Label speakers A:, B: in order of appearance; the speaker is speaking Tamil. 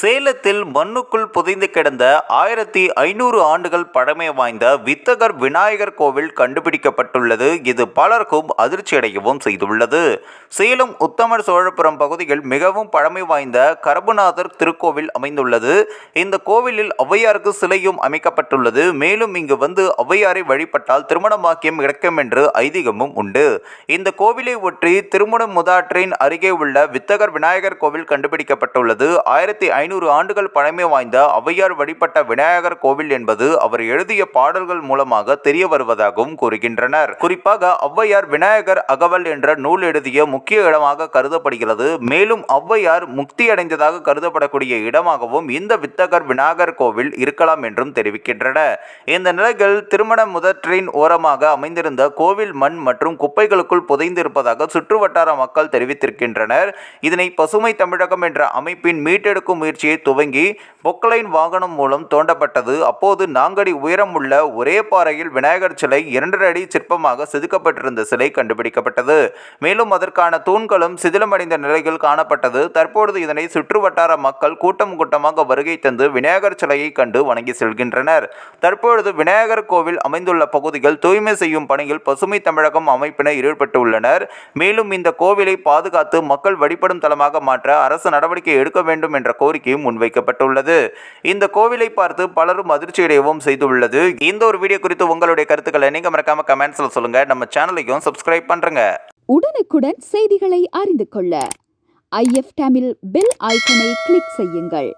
A: சேலத்தில் மண்ணுக்குள் புதைந்து கிடந்த ஆயிரத்தி ஐநூறு ஆண்டுகள் பழமை வாய்ந்த வித்தகர் விநாயகர் கோவில் கண்டுபிடிக்கப்பட்டுள்ளது. இது பலருக்கும் அதிர்ச்சியடையவும் செய்துள்ளது. சேலம் உத்தமர் சோழபுரம் பகுதியில் மிகவும் பழமை வாய்ந்த கரபுநாதர் திருக்கோவில் அமைந்துள்ளது. இந்த கோவிலில் ஔவையாருக்கு சிலையும் அமைக்கப்பட்டுள்ளது. மேலும் இங்கு வந்து ஔவையாரை வழிபட்டால் திருமண பாக்கியம் கிடைக்கும் என்று ஐதீகமும் உண்டு. இந்த கோவிலை ஒற்றி திருமண முதாற்றின் அருகே உள்ள வித்தகர் விநாயகர் கோவில் கண்டுபிடிக்கப்பட்டுள்ளது. ஆயிரத்தி ஐநூறு ஆண்டுகள் பழமை வாய்ந்த ஔவையார் வழிபட்ட விநாயகர் கோவில் என்பது அவர் எழுதிய பாடல்கள் மூலமாக தெரிய வருவதாகவும் கூறுகின்றனர். குறிப்பாக ஔவையார் விநாயகர் அகவல் என்ற நூல் எழுதிய முக்கிய இடமாக கருதப்படுகிறது. மேலும் ஔவையார் முக்தி அடைந்ததாக கருதப்படக்கூடிய இடமாகவும் இந்த வித்தகர் விநாயகர் கோவில் இருக்கலாம் என்றும் தெரிவிக்கின்றன. இந்த நிலையில் திருமண முதற்றின் ஓரமாக அமைந்திருந்த கோவில் மண் மற்றும் குப்பைகளுக்குள் புதைந்திருப்பதாக சுற்றுவட்டார மக்கள் தெரிவித்திருக்கின்றனர். இதனை பசுமை தமிழகம் என்ற அமைப்பின் மீட்டெடுக்கும் முயற்சி முயற்சியை துவங்கி பொக்லைன் வாகனம் மூலம் தோண்டப்பட்டது. அப்போது நான்கடி உயரம் உள்ள ஒரே பாறையில் விநாயகர் சிலை இரண்டரை அடி சிற்பமாக செதுக்கப்பட்டிருந்த சிலை கண்டுபிடிக்கப்பட்டது. மேலும் அதற்கான தூண்களும் சிதிலமடைந்த நிலையில் காணப்பட்டது. தற்பொழுது இதனை சுற்றுவட்டார மக்கள் கூட்டம் கூட்டமாக வருகை தந்து விநாயகர் சிலையை கண்டு வணங்கி செல்கின்றனர். தற்பொழுது விநாயகர் கோவில் அமைந்துள்ள பகுதிகள் தூய்மை செய்யும் பணியில் பசுமை தமிழகம் அமைப்பினர் ஈடுபட்டுள்ளனர். மேலும் இந்த கோவிலை பாதுகாத்து மக்கள் வழிபடும் தலமாக மாற்ற அரசு நடவடிக்கை எடுக்க வேண்டும் என்ற கோரிக்கை கோரிக்கையும் முன்வைக்கப்பட்டுள்ளது. இந்த கோவிலை பார்த்து பலரும் அதிர்ச்சியடையவும் செய்துள்ளது. இந்த ஒரு வீடியோ குறித்து உங்களுடைய கருத்துக்களை நீங்க மறக்காம கமெண்ட்ஸ்ல சொல்லுங்க. நம்ம சேனலையும் சப்ஸ்கிரைப் பண்றங்க.
B: உடனுக்குடன் செய்திகளை அறிந்து கொள்ள. ஐஎஃப் தமிழ் பெல் ஐக்கனை கிளிக் செய்யுங்கள்.